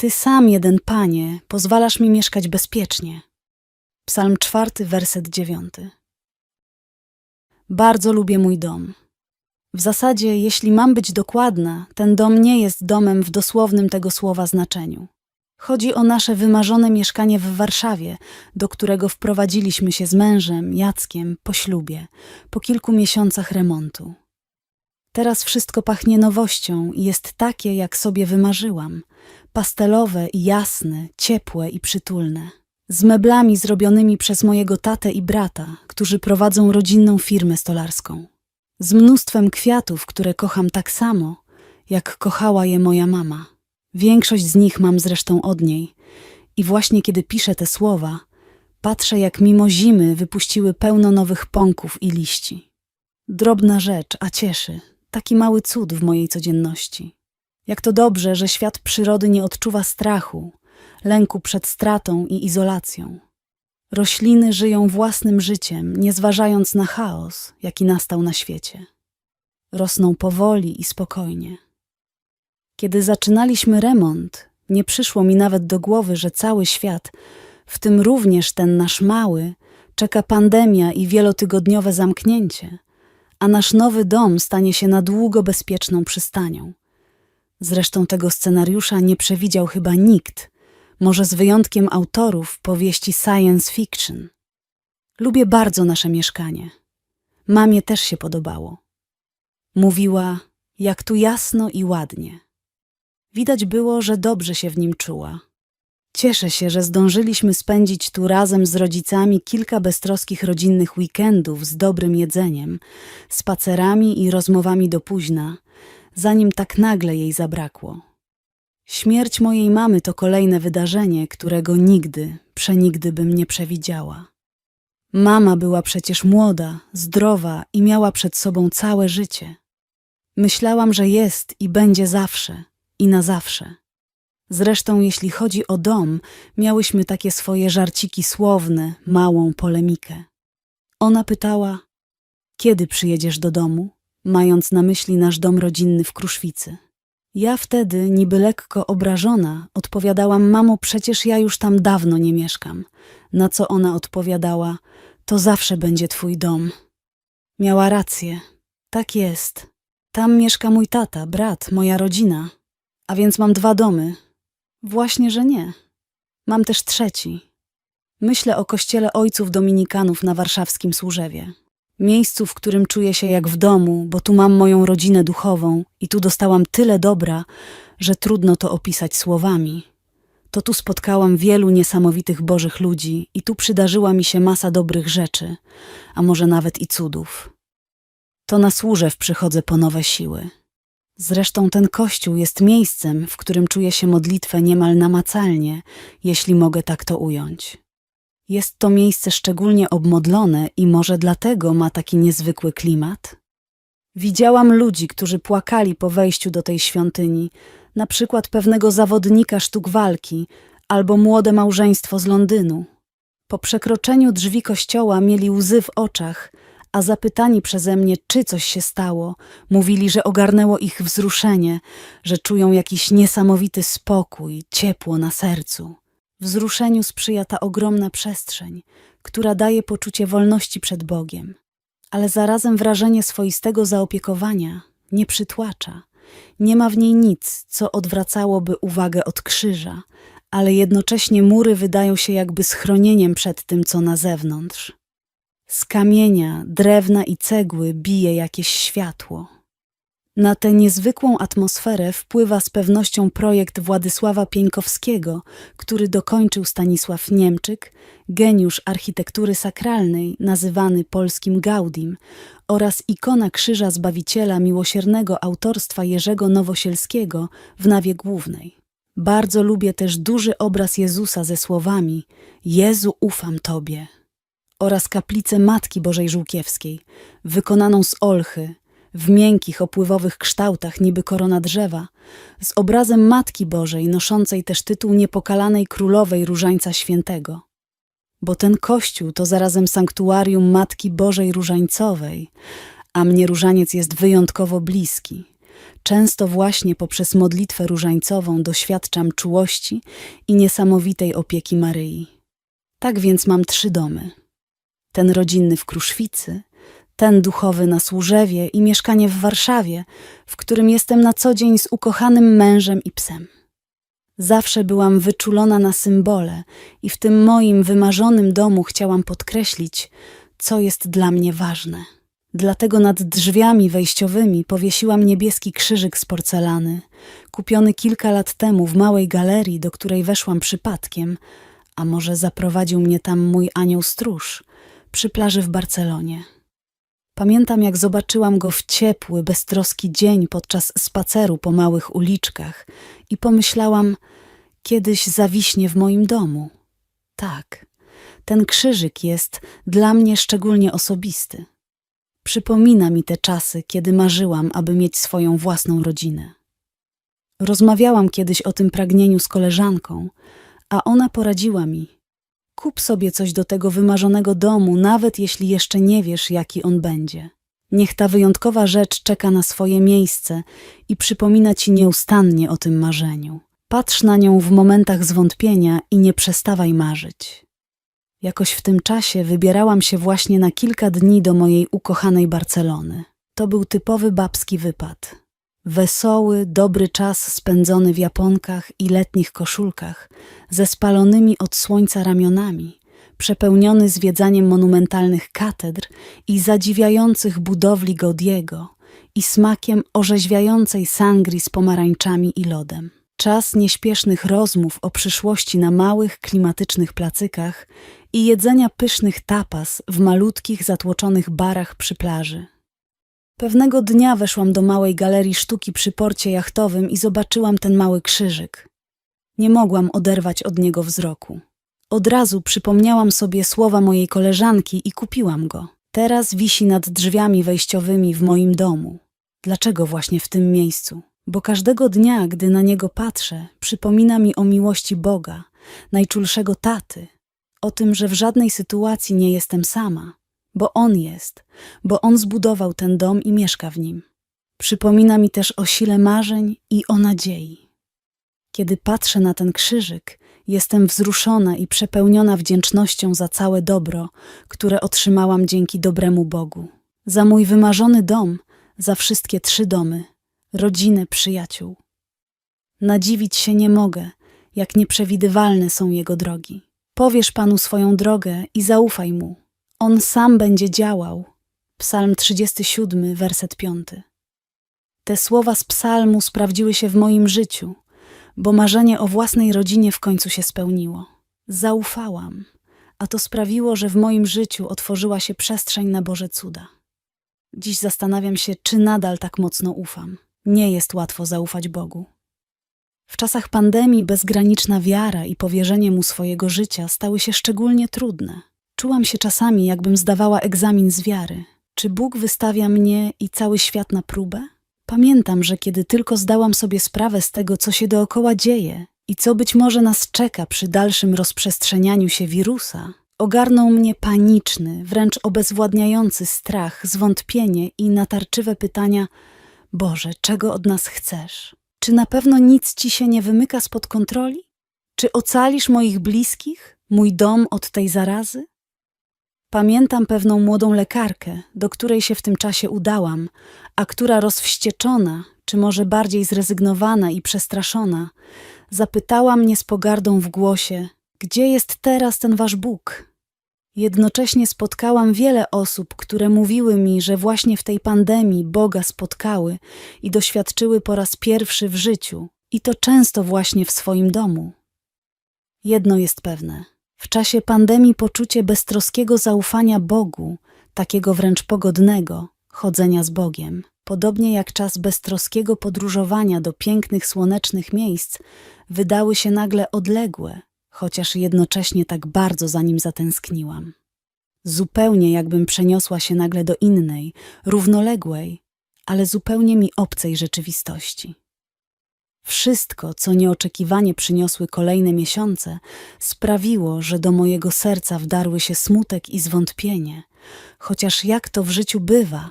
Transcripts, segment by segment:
Ty sam, jeden Panie, pozwalasz mi mieszkać bezpiecznie. Psalm czwarty, werset dziewiąty. Bardzo lubię mój dom. W zasadzie, jeśli mam być dokładna, ten dom nie jest domem w dosłownym tego słowa znaczeniu. Chodzi o nasze wymarzone mieszkanie w Warszawie, do którego wprowadziliśmy się z mężem, Jackiem, po ślubie, po kilku miesiącach remontu. Teraz wszystko pachnie nowością i jest takie, jak sobie wymarzyłam. Pastelowe jasne, ciepłe i przytulne. Z meblami zrobionymi przez mojego tatę i brata, którzy prowadzą rodzinną firmę stolarską. Z mnóstwem kwiatów, które kocham tak samo, jak kochała je moja mama. Większość z nich mam zresztą od niej. I właśnie kiedy piszę te słowa, patrzę, jak mimo zimy wypuściły pełno nowych pąków i liści. Drobna rzecz, a cieszy. Taki mały cud w mojej codzienności. Jak to dobrze, że świat przyrody nie odczuwa strachu, lęku przed stratą i izolacją. Rośliny żyją własnym życiem, nie zważając na chaos, jaki nastał na świecie. Rosną powoli i spokojnie. Kiedy zaczynaliśmy remont, nie przyszło mi nawet do głowy, że cały świat, w tym również ten nasz mały, czeka pandemia i wielotygodniowe zamknięcie, a nasz nowy dom stanie się na długo bezpieczną przystanią. Zresztą tego scenariusza nie przewidział chyba nikt, może z wyjątkiem autorów powieści science fiction. Lubię bardzo nasze mieszkanie. Mamie też się podobało. Mówiła, jak tu jasno i ładnie. Widać było, że dobrze się w nim czuła. Cieszę się, że zdążyliśmy spędzić tu razem z rodzicami kilka beztroskich rodzinnych weekendów z dobrym jedzeniem, spacerami i rozmowami do późna, zanim tak nagle jej zabrakło. Śmierć mojej mamy to kolejne wydarzenie, którego nigdy, przenigdy bym nie przewidziała. Mama była przecież młoda, zdrowa i miała przed sobą całe życie. Myślałam, że jest i będzie zawsze, i na zawsze. Zresztą, jeśli chodzi o dom, miałyśmy takie swoje żarciki słowne, małą polemikę. Ona pytała: Kiedy przyjedziesz do domu? Mając na myśli nasz dom rodzinny w Kruszwicy. Ja wtedy, niby lekko obrażona, odpowiadałam: Mamo, przecież ja już tam dawno nie mieszkam. Na co ona odpowiadała: To zawsze będzie twój dom. Miała rację. Tak jest. Tam mieszka mój tata, brat, moja rodzina. A więc mam dwa domy. Właśnie, że nie. Mam też trzeci. Myślę o kościele ojców dominikanów na warszawskim Służewie. Miejscu, w którym czuję się jak w domu, bo tu mam moją rodzinę duchową i tu dostałam tyle dobra, że trudno to opisać słowami. To tu spotkałam wielu niesamowitych bożych ludzi i tu przydarzyła mi się masa dobrych rzeczy, a może nawet i cudów. To na Służew przychodzę po nowe siły. Zresztą ten kościół jest miejscem, w którym czuję się modlitwę niemal namacalnie, jeśli mogę tak to ująć. Jest to miejsce szczególnie obmodlone i może dlatego ma taki niezwykły klimat? Widziałam ludzi, którzy płakali po wejściu do tej świątyni, na przykład pewnego zawodnika sztuk walki albo młode małżeństwo z Londynu. Po przekroczeniu drzwi kościoła mieli łzy w oczach, a zapytani przeze mnie, czy coś się stało, mówili, że ogarnęło ich wzruszenie, że czują jakiś niesamowity spokój, ciepło na sercu. Wzruszeniu sprzyja ta ogromna przestrzeń, która daje poczucie wolności przed Bogiem, ale zarazem wrażenie swoistego zaopiekowania nie przytłacza. Nie ma w niej nic, co odwracałoby uwagę od krzyża, ale jednocześnie mury wydają się jakby schronieniem przed tym, co na zewnątrz. Z kamienia, drewna i cegły bije jakieś światło. Na tę niezwykłą atmosferę wpływa z pewnością projekt Władysława Pieńkowskiego, który dokończył Stanisław Niemczyk, geniusz architektury sakralnej, nazywany polskim Gaudim, oraz ikona Krzyża Zbawiciela miłosiernego autorstwa Jerzego Nowosielskiego w nawie głównej. Bardzo lubię też duży obraz Jezusa ze słowami Jezu, ufam Tobie oraz kaplicę Matki Bożej Żółkiewskiej, wykonaną z olchy, w miękkich, opływowych kształtach niby korona drzewa, z obrazem Matki Bożej noszącej też tytuł niepokalanej królowej Różańca Świętego. Bo ten kościół to zarazem sanktuarium Matki Bożej Różańcowej, a mnie różaniec jest wyjątkowo bliski. Często właśnie poprzez modlitwę różańcową doświadczam czułości i niesamowitej opieki Maryi. Tak więc mam trzy domy. Ten rodzinny w Kruszwicy, ten duchowy na Służewie i mieszkanie w Warszawie, w którym jestem na co dzień z ukochanym mężem i psem. Zawsze byłam wyczulona na symbole i w tym moim wymarzonym domu chciałam podkreślić, co jest dla mnie ważne. Dlatego nad drzwiami wejściowymi powiesiłam niebieski krzyżyk z porcelany, kupiony kilka lat temu w małej galerii, do której weszłam przypadkiem, a może zaprowadził mnie tam mój anioł stróż, przy plaży w Barcelonie. Pamiętam, jak zobaczyłam go w ciepły, beztroski dzień podczas spaceru po małych uliczkach i pomyślałam, kiedyś zawiśnie w moim domu. Tak, ten krzyżyk jest dla mnie szczególnie osobisty. Przypomina mi te czasy, kiedy marzyłam, aby mieć swoją własną rodzinę. Rozmawiałam kiedyś o tym pragnieniu z koleżanką, a ona poradziła mi. Kup sobie coś do tego wymarzonego domu, nawet jeśli jeszcze nie wiesz, jaki on będzie. Niech ta wyjątkowa rzecz czeka na swoje miejsce i przypomina ci nieustannie o tym marzeniu. Patrz na nią w momentach zwątpienia i nie przestawaj marzyć. Jakoś w tym czasie wybierałam się właśnie na kilka dni do mojej ukochanej Barcelony. To był typowy babski wypad. Wesoły, dobry czas spędzony w japonkach i letnich koszulkach, ze spalonymi od słońca ramionami, przepełniony zwiedzaniem monumentalnych katedr i zadziwiających budowli Gaudiego i smakiem orzeźwiającej sangrii z pomarańczami i lodem. Czas nieśpiesznych rozmów o przyszłości na małych, klimatycznych placykach i jedzenia pysznych tapas w malutkich, zatłoczonych barach przy plaży. Pewnego dnia weszłam do małej galerii sztuki przy porcie jachtowym i zobaczyłam ten mały krzyżyk. Nie mogłam oderwać od niego wzroku. Od razu przypomniałam sobie słowa mojej koleżanki i kupiłam go. Teraz wisi nad drzwiami wejściowymi w moim domu. Dlaczego właśnie w tym miejscu? Bo każdego dnia, gdy na niego patrzę, przypomina mi o miłości Boga, najczulszego taty, o tym, że w żadnej sytuacji nie jestem sama, bo On jest, bo On zbudował ten dom i mieszka w nim. Przypomina mi też o sile marzeń i o nadziei. Kiedy patrzę na ten krzyżyk, jestem wzruszona i przepełniona wdzięcznością za całe dobro, które otrzymałam dzięki dobremu Bogu. Za mój wymarzony dom, za wszystkie trzy domy, rodzinę, przyjaciół. Nadziwić się nie mogę, jak nieprzewidywalne są jego drogi. Powiesz Panu swoją drogę i zaufaj Mu. On sam będzie działał. Psalm 37, werset 5. Te słowa z psalmu sprawdziły się w moim życiu, bo marzenie o własnej rodzinie w końcu się spełniło. Zaufałam, a to sprawiło, że w moim życiu otworzyła się przestrzeń na Boże cuda. Dziś zastanawiam się, czy nadal tak mocno ufam. Nie jest łatwo zaufać Bogu. W czasach pandemii bezgraniczna wiara i powierzenie mu swojego życia stały się szczególnie trudne. Czułam się czasami, jakbym zdawała egzamin z wiary. Czy Bóg wystawia mnie i cały świat na próbę? Pamiętam, że kiedy tylko zdałam sobie sprawę z tego, co się dookoła dzieje i co być może nas czeka przy dalszym rozprzestrzenianiu się wirusa, ogarnął mnie paniczny, wręcz obezwładniający strach, zwątpienie i natarczywe pytania: Boże, czego od nas chcesz? Czy na pewno nic ci się nie wymyka spod kontroli? Czy ocalisz moich bliskich, mój dom od tej zarazy? Pamiętam pewną młodą lekarkę, do której się w tym czasie udałam, a która rozwścieczona, czy może bardziej zrezygnowana i przestraszona, zapytała mnie z pogardą w głosie: Gdzie jest teraz ten wasz Bóg? Jednocześnie spotkałam wiele osób, które mówiły mi, że właśnie w tej pandemii Boga spotkały i doświadczyły po raz pierwszy w życiu, i to często właśnie w swoim domu. Jedno jest pewne. W czasie pandemii poczucie beztroskiego zaufania Bogu, takiego wręcz pogodnego, chodzenia z Bogiem, podobnie jak czas beztroskiego podróżowania do pięknych słonecznych miejsc, wydały się nagle odległe, chociaż jednocześnie tak bardzo za nim zatęskniłam. Zupełnie jakbym przeniosła się nagle do innej, równoległej, ale zupełnie mi obcej rzeczywistości. Wszystko, co nieoczekiwanie przyniosły kolejne miesiące, sprawiło, że do mojego serca wdarły się smutek i zwątpienie, chociaż jak to w życiu bywa,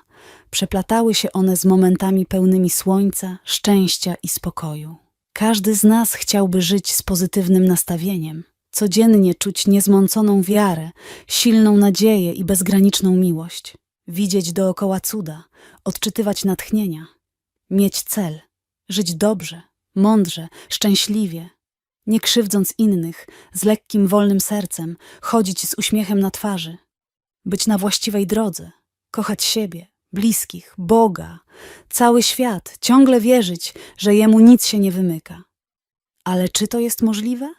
przeplatały się one z momentami pełnymi słońca, szczęścia i spokoju. Każdy z nas chciałby żyć z pozytywnym nastawieniem, codziennie czuć niezmąconą wiarę, silną nadzieję i bezgraniczną miłość, widzieć dookoła cuda, odczytywać natchnienia, mieć cel, żyć dobrze, mądrze, szczęśliwie, nie krzywdząc innych, z lekkim, wolnym sercem, chodzić z uśmiechem na twarzy, być na właściwej drodze, kochać siebie, bliskich, Boga, cały świat, ciągle wierzyć, że jemu nic się nie wymyka. Ale czy to jest możliwe?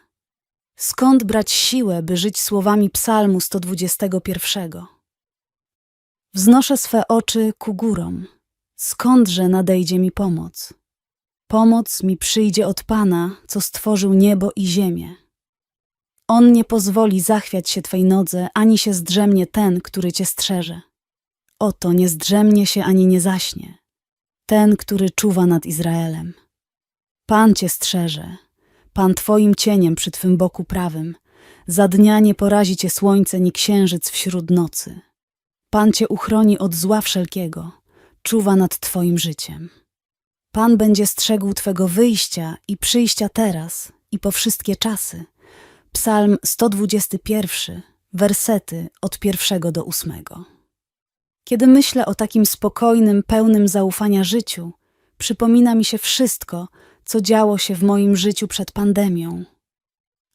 Skąd brać siłę, by żyć słowami Psalmu 121? Wznoszę swe oczy ku górom. Skądże nadejdzie mi pomoc? Pomoc mi przyjdzie od Pana, co stworzył niebo i ziemię. On nie pozwoli zachwiać się Twej nodze, ani się zdrzemnie ten, który Cię strzeże. Oto nie zdrzemnie się ani nie zaśnie. Ten, który czuwa nad Izraelem. Pan Cię strzeże, Pan Twoim cieniem przy Twym boku prawym. Za dnia nie porazi Cię słońce, ni księżyc wśród nocy. Pan Cię uchroni od zła wszelkiego, czuwa nad Twoim życiem. Pan będzie strzegł Twego wyjścia i przyjścia teraz i po wszystkie czasy. Psalm 121, wersety od pierwszego do ósmego. Kiedy myślę o takim spokojnym, pełnym zaufania życiu, przypomina mi się wszystko, co działo się w moim życiu przed pandemią.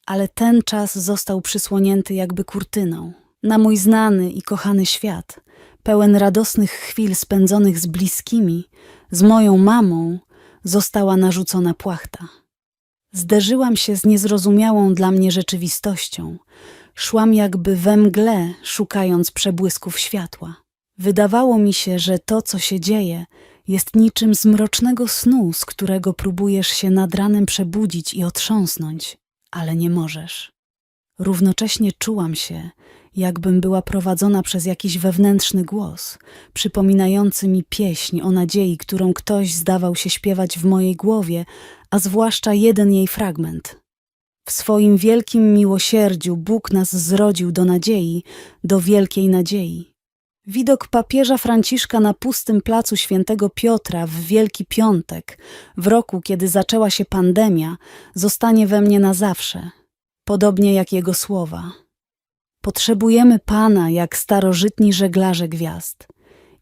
Ale ten czas został przysłonięty jakby kurtyną na mój znany i kochany świat, pełen radosnych chwil spędzonych z bliskimi, z moją mamą, została narzucona płachta. Zderzyłam się z niezrozumiałą dla mnie rzeczywistością. Szłam jakby we mgle, szukając przebłysków światła. Wydawało mi się, że to, co się dzieje, jest niczym z mrocznego snu, z którego próbujesz się nad ranem przebudzić i otrząsnąć, ale nie możesz. Równocześnie czułam się, jakbym była prowadzona przez jakiś wewnętrzny głos, przypominający mi pieśń o nadziei, którą ktoś zdawał się śpiewać w mojej głowie, a zwłaszcza jeden jej fragment. W swoim wielkim miłosierdziu Bóg nas zrodził do nadziei, do wielkiej nadziei. Widok papieża Franciszka na pustym placu świętego Piotra w Wielki Piątek, w roku, kiedy zaczęła się pandemia, zostanie we mnie na zawsze, podobnie jak jego słowa. Potrzebujemy Pana jak starożytni żeglarze gwiazd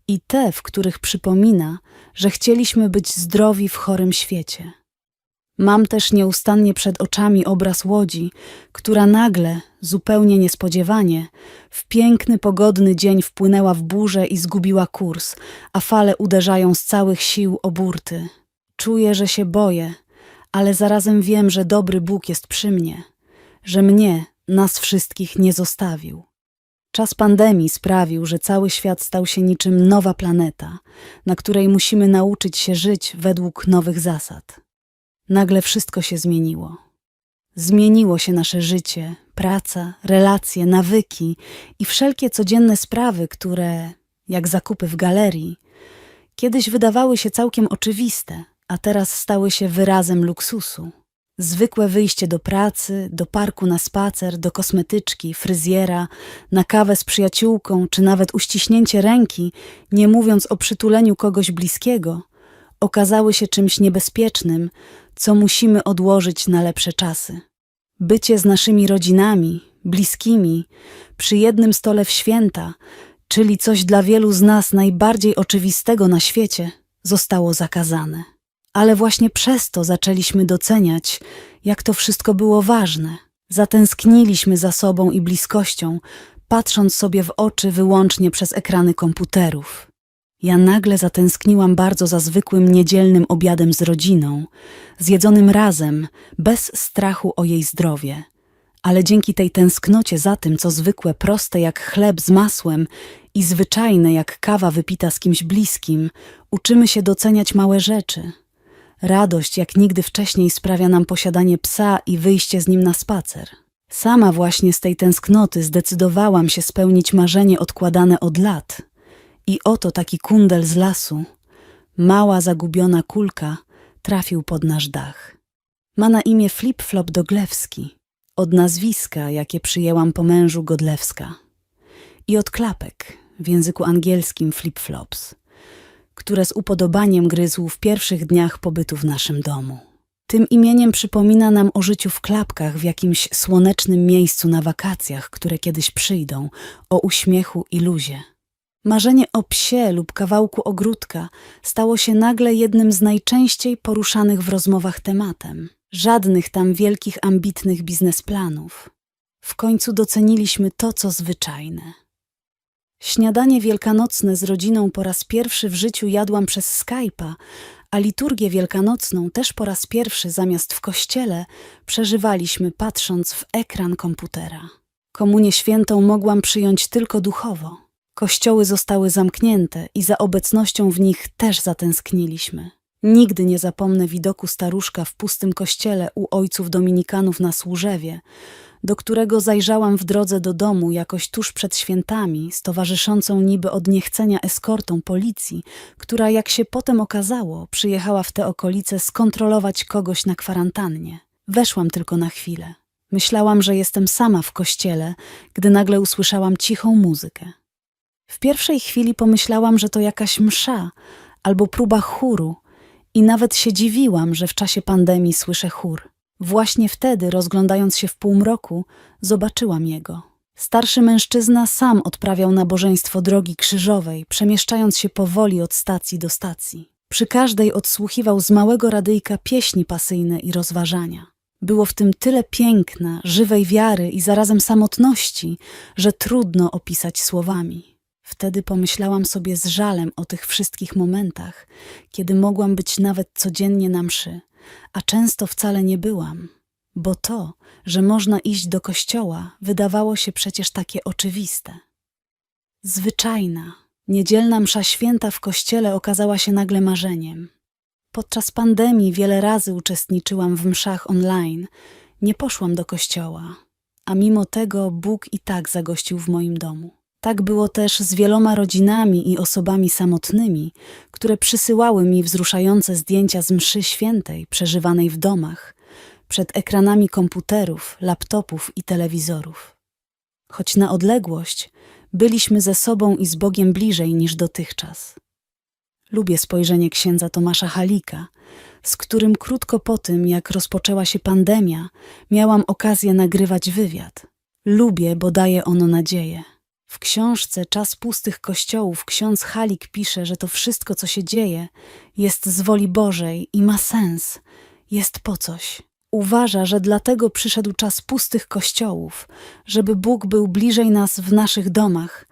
i te, w których przypomina, że chcieliśmy być zdrowi w chorym świecie. Mam też nieustannie przed oczami obraz łodzi, która nagle, zupełnie niespodziewanie, w piękny, pogodny dzień wpłynęła w burzę i zgubiła kurs, a fale uderzają z całych sił o burty. Czuję, że się boję, ale zarazem wiem, że dobry Bóg jest przy mnie, że mnie, nas wszystkich nie zostawił. Czas pandemii sprawił, że cały świat stał się niczym nowa planeta, na której musimy nauczyć się żyć według nowych zasad. Nagle wszystko się zmieniło. Zmieniło się nasze życie, praca, relacje, nawyki i wszelkie codzienne sprawy, które, jak zakupy w galerii, kiedyś wydawały się całkiem oczywiste, a teraz stały się wyrazem luksusu. Zwykłe wyjście do pracy, do parku na spacer, do kosmetyczki, fryzjera, na kawę z przyjaciółką, czy nawet uściśnięcie ręki, nie mówiąc o przytuleniu kogoś bliskiego, okazały się czymś niebezpiecznym, co musimy odłożyć na lepsze czasy. Bycie z naszymi rodzinami, bliskimi, przy jednym stole w święta, czyli coś dla wielu z nas najbardziej oczywistego na świecie, zostało zakazane. Ale właśnie przez to zaczęliśmy doceniać, jak to wszystko było ważne. Zatęskniliśmy za sobą i bliskością, patrząc sobie w oczy wyłącznie przez ekrany komputerów. Ja nagle zatęskniłam bardzo za zwykłym niedzielnym obiadem z rodziną, zjedzonym razem, bez strachu o jej zdrowie. Ale dzięki tej tęsknocie za tym, co zwykłe, proste jak chleb z masłem i zwyczajne jak kawa wypita z kimś bliskim, uczymy się doceniać małe rzeczy. Radość jak nigdy wcześniej sprawia nam posiadanie psa i wyjście z nim na spacer. Sama właśnie z tej tęsknoty zdecydowałam się spełnić marzenie odkładane od lat. I oto taki kundel z lasu, mała zagubiona kulka, trafił pod nasz dach. Ma na imię Flip-Flop Doglewski, od nazwiska, jakie przyjęłam po mężu Godlewska. I od klapek, w języku angielskim flip-flops, które z upodobaniem gryzł w pierwszych dniach pobytu w naszym domu. Tym imieniem przypomina nam o życiu w klapkach w jakimś słonecznym miejscu na wakacjach, które kiedyś przyjdą, o uśmiechu i luzie. Marzenie o psie lub kawałku ogródka stało się nagle jednym z najczęściej poruszanych w rozmowach tematem. Żadnych tam wielkich, ambitnych biznesplanów. W końcu doceniliśmy to, co zwyczajne. Śniadanie wielkanocne z rodziną po raz pierwszy w życiu jadłam przez Skype'a, a liturgię wielkanocną też po raz pierwszy zamiast w kościele przeżywaliśmy patrząc w ekran komputera. Komunię świętą mogłam przyjąć tylko duchowo. Kościoły zostały zamknięte i za obecnością w nich też zatęskniliśmy. Nigdy nie zapomnę widoku staruszka w pustym kościele u ojców dominikanów na Służewie, do którego zajrzałam w drodze do domu jakoś tuż przed świętami z towarzyszącą niby od niechcenia eskortą policji, która jak się potem okazało przyjechała w te okolice skontrolować kogoś na kwarantannie. Weszłam tylko na chwilę. Myślałam, że jestem sama w kościele, gdy nagle usłyszałam cichą muzykę. W pierwszej chwili pomyślałam, że to jakaś msza albo próba chóru i nawet się dziwiłam, że w czasie pandemii słyszę chór. Właśnie wtedy, rozglądając się w półmroku, zobaczyłam jego. Starszy mężczyzna sam odprawiał nabożeństwo drogi krzyżowej, przemieszczając się powoli od stacji do stacji. Przy każdej odsłuchiwał z małego radyjka pieśni pasyjne i rozważania. Było w tym tyle piękna, żywej wiary i zarazem samotności, że trudno opisać słowami. Wtedy pomyślałam sobie z żalem o tych wszystkich momentach, kiedy mogłam być nawet codziennie na mszy, a często wcale nie byłam, bo to, że można iść do kościoła, wydawało się przecież takie oczywiste. Zwyczajna, niedzielna msza święta w kościele okazała się nagle marzeniem. Podczas pandemii wiele razy uczestniczyłam w mszach online, nie poszłam do kościoła, a mimo tego Bóg i tak zagościł w moim domu. Tak było też z wieloma rodzinami i osobami samotnymi, które przysyłały mi wzruszające zdjęcia z mszy świętej przeżywanej w domach, przed ekranami komputerów, laptopów i telewizorów. Choć na odległość, byliśmy ze sobą i z Bogiem bliżej niż dotychczas. Lubię spojrzenie księdza Tomasza Halika, z którym krótko po tym, jak rozpoczęła się pandemia, miałam okazję nagrywać wywiad. Lubię, bo daje ono nadzieję. W książce Czas pustych kościołów ksiądz Halik pisze, że to wszystko, co się dzieje, jest z woli Bożej i ma sens, jest po coś. Uważa, że dlatego przyszedł czas pustych kościołów, żeby Bóg był bliżej nas w naszych domach,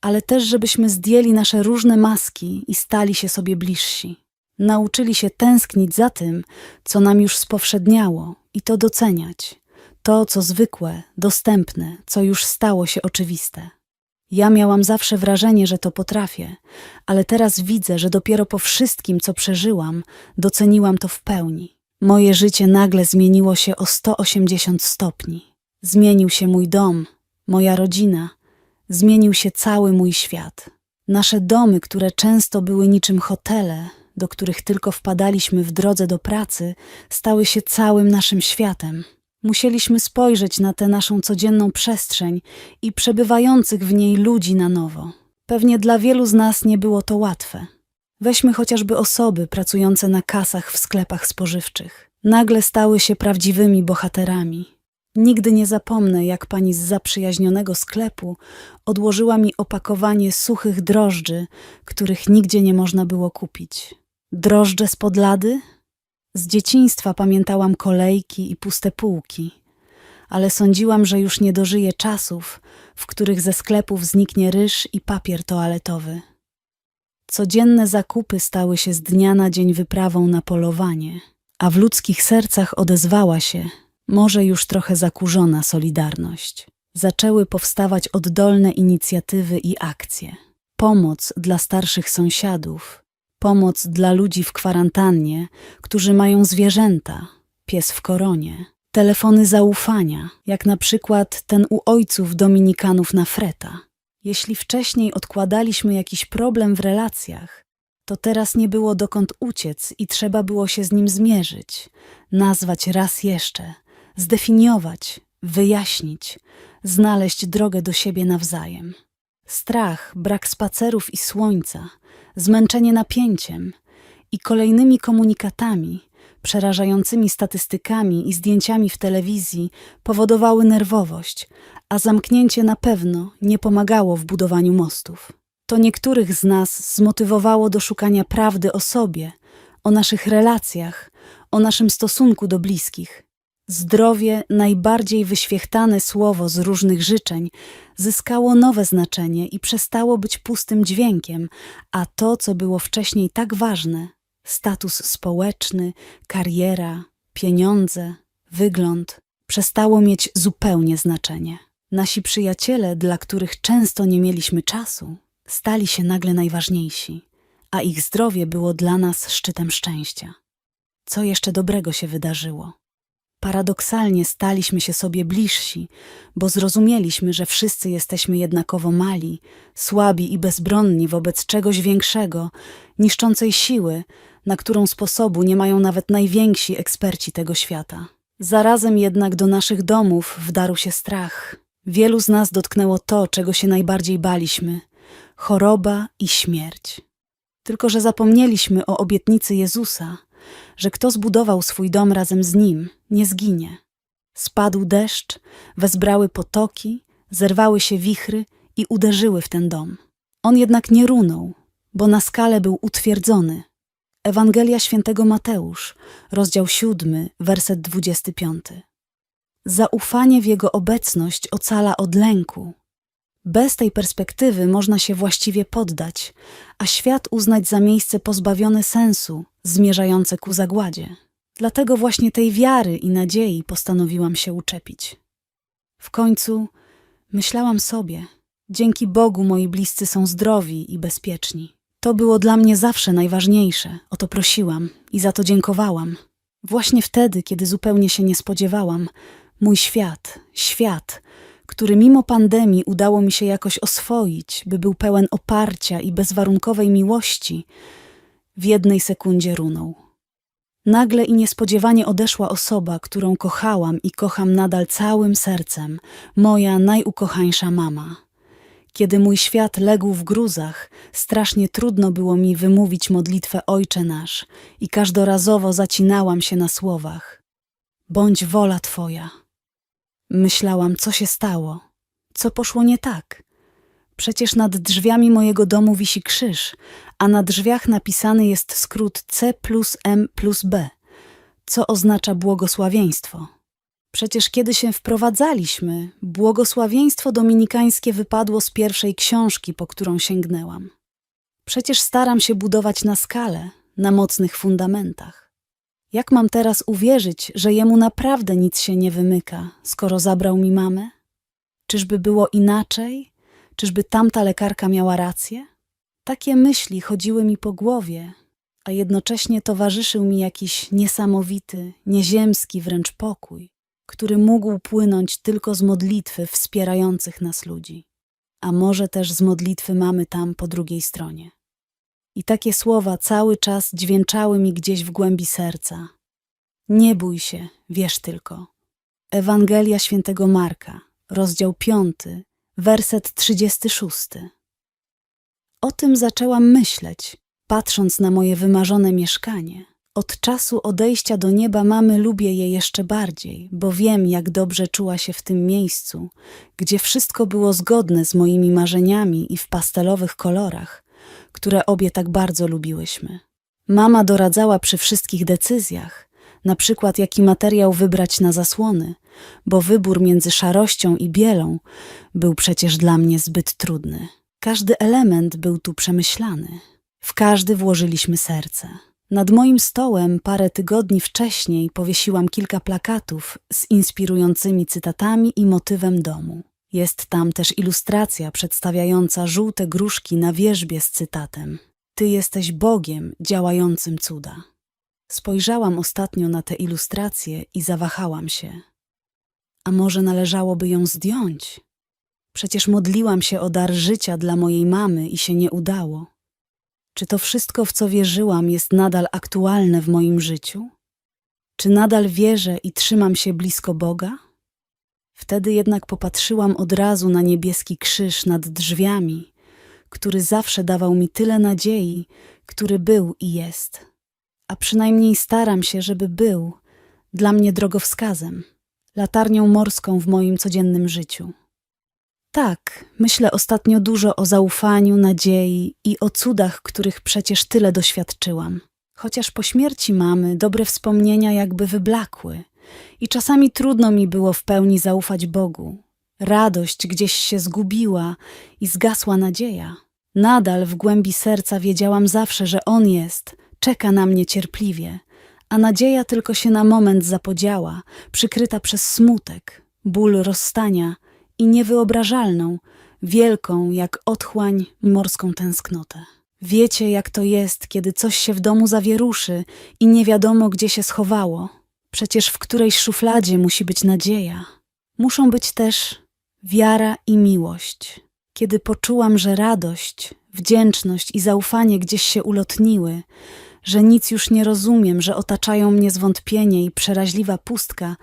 ale też żebyśmy zdjęli nasze różne maski i stali się sobie bliżsi. Nauczyli się tęsknić za tym, co nam już spowszedniało i to doceniać. To, co zwykłe, dostępne, co już stało się oczywiste. Ja miałam zawsze wrażenie, że to potrafię, ale teraz widzę, że dopiero po wszystkim, co przeżyłam, doceniłam to w pełni. Moje życie nagle zmieniło się o 180 stopni. Zmienił się mój dom, moja rodzina, zmienił się cały mój świat. Nasze domy, które często były niczym hotele, do których tylko wpadaliśmy w drodze do pracy, stały się całym naszym światem. Musieliśmy spojrzeć na tę naszą codzienną przestrzeń i przebywających w niej ludzi na nowo. Pewnie dla wielu z nas nie było to łatwe. Weźmy chociażby osoby pracujące na kasach w sklepach spożywczych. Nagle stały się prawdziwymi bohaterami. Nigdy nie zapomnę, jak pani z zaprzyjaźnionego sklepu odłożyła mi opakowanie suchych drożdży, których nigdzie nie można było kupić. Drożdże z podlady? Z dzieciństwa pamiętałam kolejki i puste półki, ale sądziłam, że już nie dożyję czasów, w których ze sklepów zniknie ryż i papier toaletowy. Codzienne zakupy stały się z dnia na dzień wyprawą na polowanie, a w ludzkich sercach odezwała się, może już trochę zakurzona solidarność. Zaczęły powstawać oddolne inicjatywy i akcje. Pomoc dla starszych sąsiadów, Pomoc dla ludzi w kwarantannie, którzy mają zwierzęta, pies w koronie. Telefony zaufania, jak na przykład ten u ojców dominikanów na Freta. Jeśli wcześniej odkładaliśmy jakiś problem w relacjach, to teraz nie było dokąd uciec i trzeba było się z nim zmierzyć, nazwać raz jeszcze, zdefiniować, wyjaśnić, znaleźć drogę do siebie nawzajem. Strach, brak spacerów i słońca – zmęczenie napięciem i kolejnymi komunikatami, przerażającymi statystykami i zdjęciami w telewizji powodowały nerwowość, a zamknięcie na pewno nie pomagało w budowaniu mostów. To niektórych z nas zmotywowało do szukania prawdy o sobie, o naszych relacjach, o naszym stosunku do bliskich. Zdrowie, najbardziej wyświechtane słowo z różnych życzeń, zyskało nowe znaczenie i przestało być pustym dźwiękiem, a to, co było wcześniej tak ważne status społeczny, kariera, pieniądze, wygląd przestało mieć zupełnie znaczenie. Nasi przyjaciele, dla których często nie mieliśmy czasu, stali się nagle najważniejsi, a ich zdrowie było dla nas szczytem szczęścia. Co jeszcze dobrego się wydarzyło? Paradoksalnie staliśmy się sobie bliżsi, bo zrozumieliśmy, że wszyscy jesteśmy jednakowo mali, słabi i bezbronni wobec czegoś większego, niszczącej siły, na którą sposobu nie mają nawet najwięksi eksperci tego świata. Zarazem jednak do naszych domów wdarł się strach. Wielu z nas dotknęło to, czego się najbardziej baliśmy choroba i śmierć. Tylko, że zapomnieliśmy o obietnicy Jezusa, że kto zbudował swój dom razem z nim, nie zginie. Spadł deszcz, wezbrały potoki, zerwały się wichry i uderzyły w ten dom. On jednak nie runął, bo na skale był utwierdzony. Ewangelia świętego Mateusz, rozdział 7, werset 25. Zaufanie w jego obecność ocala od lęku. Bez tej perspektywy można się właściwie poddać, a świat uznać za miejsce pozbawione sensu, zmierzające ku zagładzie. Dlatego właśnie tej wiary i nadziei postanowiłam się uczepić. W końcu myślałam sobie, dzięki Bogu moi bliscy są zdrowi i bezpieczni. To było dla mnie zawsze najważniejsze, o to prosiłam i za to dziękowałam. Właśnie wtedy, kiedy zupełnie się nie spodziewałam, mój świat, świat, który mimo pandemii udało mi się jakoś oswoić, by był pełen oparcia i bezwarunkowej miłości, w jednej sekundzie runął. Nagle i niespodziewanie odeszła osoba, którą kochałam i kocham nadal całym sercem, moja najukochańsza mama. Kiedy mój świat legł w gruzach, strasznie trudno było mi wymówić modlitwę Ojcze Nasz i każdorazowo zacinałam się na słowach. Bądź wola Twoja. Myślałam, co się stało, co poszło nie tak. Przecież nad drzwiami mojego domu wisi krzyż, a na drzwiach napisany jest skrót C plus M plus B, co oznacza błogosławieństwo. Przecież kiedy się wprowadzaliśmy, błogosławieństwo dominikańskie wypadło z pierwszej książki, po którą sięgnęłam. Przecież staram się budować na skale, na mocnych fundamentach. Jak mam teraz uwierzyć, że jemu naprawdę nic się nie wymyka, skoro zabrał mi mamę? Czyżby było inaczej? Czyżby tamta lekarka miała rację? Takie myśli chodziły mi po głowie, a jednocześnie towarzyszył mi jakiś niesamowity, nieziemski wręcz pokój, który mógł płynąć tylko z modlitwy wspierających nas ludzi, a może też z modlitwy mamy tam po drugiej stronie. I takie słowa cały czas dźwięczały mi gdzieś w głębi serca. Nie bój się, wiesz tylko. Ewangelia świętego Marka, rozdział 5, werset 36. O tym zaczęłam myśleć, patrząc na moje wymarzone mieszkanie. Od czasu odejścia do nieba mamy lubię je jeszcze bardziej, bo wiem, jak dobrze czuła się w tym miejscu, gdzie wszystko było zgodne z moimi marzeniami i w pastelowych kolorach, które obie tak bardzo lubiłyśmy. Mama doradzała przy wszystkich decyzjach, na przykład jaki materiał wybrać na zasłony, bo wybór między szarością i bielą był przecież dla mnie zbyt trudny. Każdy element był tu przemyślany. W każdy włożyliśmy serce. Nad moim stołem parę tygodni wcześniej powiesiłam kilka plakatów z inspirującymi cytatami i motywem domu. Jest tam też ilustracja przedstawiająca żółte gruszki na wierzbie z cytatem: Ty jesteś Bogiem działającym cuda. Spojrzałam ostatnio na tę ilustrację i zawahałam się. A może należałoby ją zdjąć? Przecież modliłam się o dar życia dla mojej mamy i się nie udało. Czy to wszystko, w co wierzyłam, jest nadal aktualne w moim życiu? Czy nadal wierzę i trzymam się blisko Boga? Wtedy jednak popatrzyłam od razu na niebieski krzyż nad drzwiami, który zawsze dawał mi tyle nadziei, który był i jest. A przynajmniej staram się, żeby był dla mnie drogowskazem, latarnią morską w moim codziennym życiu. Tak, myślę ostatnio dużo o zaufaniu, nadziei i o cudach, których przecież tyle doświadczyłam. Chociaż po śmierci mamy dobre wspomnienia jakby wyblakły i czasami trudno mi było w pełni zaufać Bogu. Radość gdzieś się zgubiła i zgasła nadzieja. Nadal w głębi serca wiedziałam zawsze, że On jest, czeka na mnie cierpliwie, a nadzieja tylko się na moment zapodziała, przykryta przez smutek, ból rozstania i niewyobrażalną, wielką jak otchłań morską tęsknotę. Wiecie, jak to jest, kiedy coś się w domu zawieruszy i nie wiadomo, gdzie się schowało. Przecież w którejś szufladzie musi być nadzieja. Muszą być też wiara i miłość. Kiedy poczułam, że radość, wdzięczność i zaufanie gdzieś się ulotniły, że nic już nie rozumiem, że otaczają mnie zwątpienie i przeraźliwa pustka,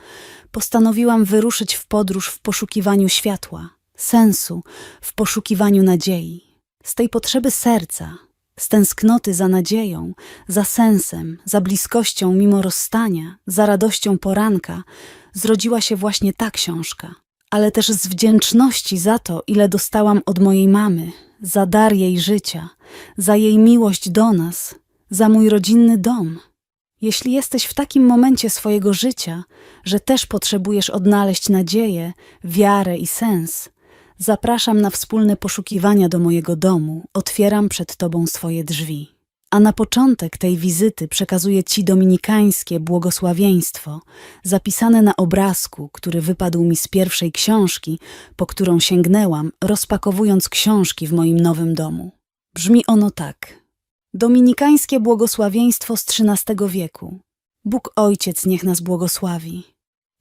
postanowiłam wyruszyć w podróż w poszukiwaniu światła, sensu, w poszukiwaniu nadziei. Z tej potrzeby serca, z tęsknoty za nadzieją, za sensem, za bliskością mimo rozstania, za radością poranka, zrodziła się właśnie ta książka. Ale też z wdzięczności za to, ile dostałam od mojej mamy, za dar jej życia, za jej miłość do nas, za mój rodzinny dom. Jeśli jesteś w takim momencie swojego życia, że też potrzebujesz odnaleźć nadzieję, wiarę i sens, zapraszam na wspólne poszukiwania do mojego domu, otwieram przed Tobą swoje drzwi. A na początek tej wizyty przekazuję Ci dominikańskie błogosławieństwo, zapisane na obrazku, który wypadł mi z pierwszej książki, po którą sięgnęłam, rozpakowując książki w moim nowym domu. Brzmi ono tak. Dominikańskie błogosławieństwo z XIII wieku. Bóg Ojciec niech nas błogosławi.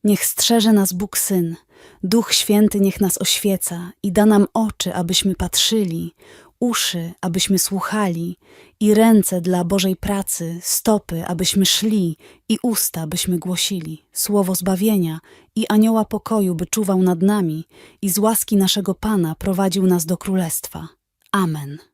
Niech strzeże nas Bóg Syn, Duch Święty niech nas oświeca i da nam oczy, abyśmy patrzyli, uszy, abyśmy słuchali i ręce dla Bożej pracy, stopy, abyśmy szli i usta, byśmy głosili, słowo zbawienia i anioła pokoju, by czuwał nad nami i z łaski naszego Pana prowadził nas do Królestwa. Amen.